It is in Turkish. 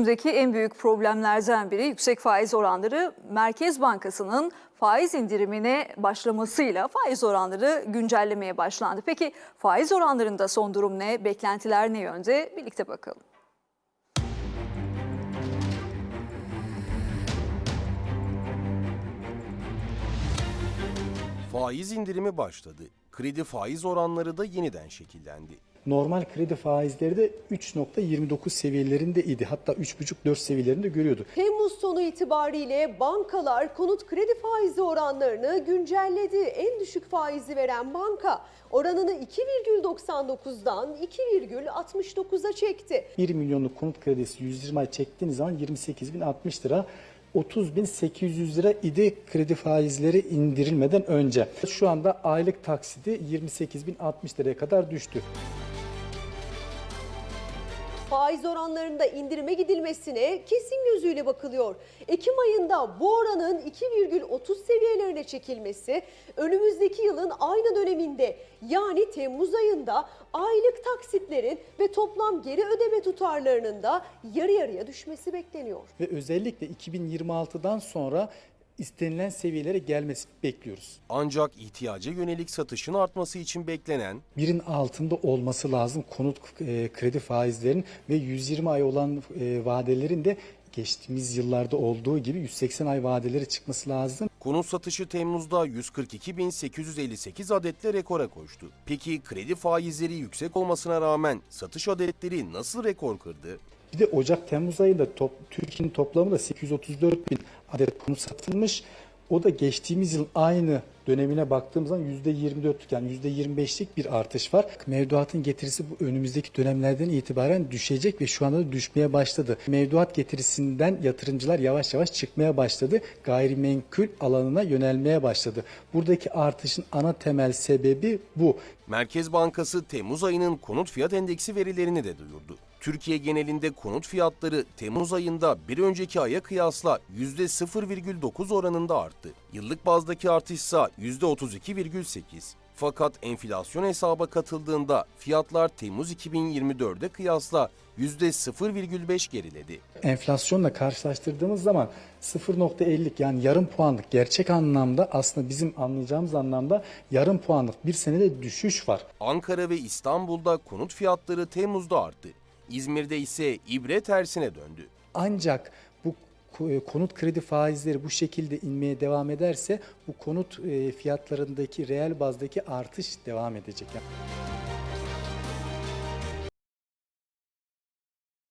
Günümüzdeki en büyük problemlerden biri yüksek faiz oranları. Merkez Bankası'nın faiz indirimine başlamasıyla faiz oranları güncellemeye başlandı. Peki faiz oranlarında son durum ne? Beklentiler ne yönde? Birlikte bakalım. Faiz indirimi başladı. Kredi faiz oranları da yeniden şekillendi. Normal kredi faizleri de 3.29 seviyelerinde idi. Hatta 3.5-4 seviyelerinde görüyorduk. Temmuz sonu itibariyle bankalar konut kredi faizi oranlarını güncelledi. En düşük faizi veren banka oranını 2,99'dan 2,69'a çekti. 1 milyonluk konut kredisi 120 ay çektiğiniz zaman 28.060 lira 30.800 lira idi kredi faizleri indirilmeden önce. Şu anda aylık taksidi 28.060 liraya kadar düştü. Faiz oranlarında indirime gidilmesine kesin gözüyle bakılıyor. Ekim ayında bu oranın 2,30 seviyelerine çekilmesi önümüzdeki yılın aynı döneminde yani Temmuz ayında aylık taksitlerin ve toplam geri ödeme tutarlarının da yarı yarıya düşmesi bekleniyor. Ve özellikle 2026'dan sonra istenilen seviyelere gelmesini bekliyoruz. Ancak ihtiyaca yönelik satışın artması için beklenen birin altında olması lazım konut e, kredi faizlerinin ve 120 ay olan e, vadelerin de geçtiğimiz yıllarda olduğu gibi 180 ay vadeleri çıkması lazım. konut satışı Temmuz'da 142.858 adetle rekora koştu. Peki kredi faizleri yüksek olmasına rağmen satış adetleri nasıl rekor kırdı? Bir de Ocak-Temmuz ayında top, Türkiye'nin toplamı da 834 bin adet konut satılmış. O da geçtiğimiz yıl aynı dönemine baktığımız zaman %24'lük yani %25'lik bir artış var. Mevduatın getirisi bu önümüzdeki dönemlerden itibaren düşecek ve şu anda da düşmeye başladı. Mevduat getirisinden yatırımcılar yavaş yavaş çıkmaya başladı. Gayrimenkul alanına yönelmeye başladı. Buradaki artışın ana temel sebebi bu. Merkez Bankası Temmuz ayının konut fiyat endeksi verilerini de duyurdu. Türkiye genelinde konut fiyatları Temmuz ayında bir önceki aya kıyasla %0,9 oranında arttı. Yıllık bazdaki artışsa %32,8. Fakat enflasyon hesaba katıldığında fiyatlar Temmuz 2024'de kıyasla %0,5 geriledi. enflasyonla karşılaştırdığımız zaman 0.50'lik yani yarım puanlık gerçek anlamda aslında bizim anlayacağımız anlamda yarım puanlık bir senede düşüş var. Ankara ve İstanbul'da konut fiyatları Temmuz'da arttı. İzmir'de ise ibre tersine döndü. Ancak bu ko- konut kredi faizleri bu şekilde inmeye devam ederse bu konut e, fiyatlarındaki reel bazdaki artış devam edecek. Yani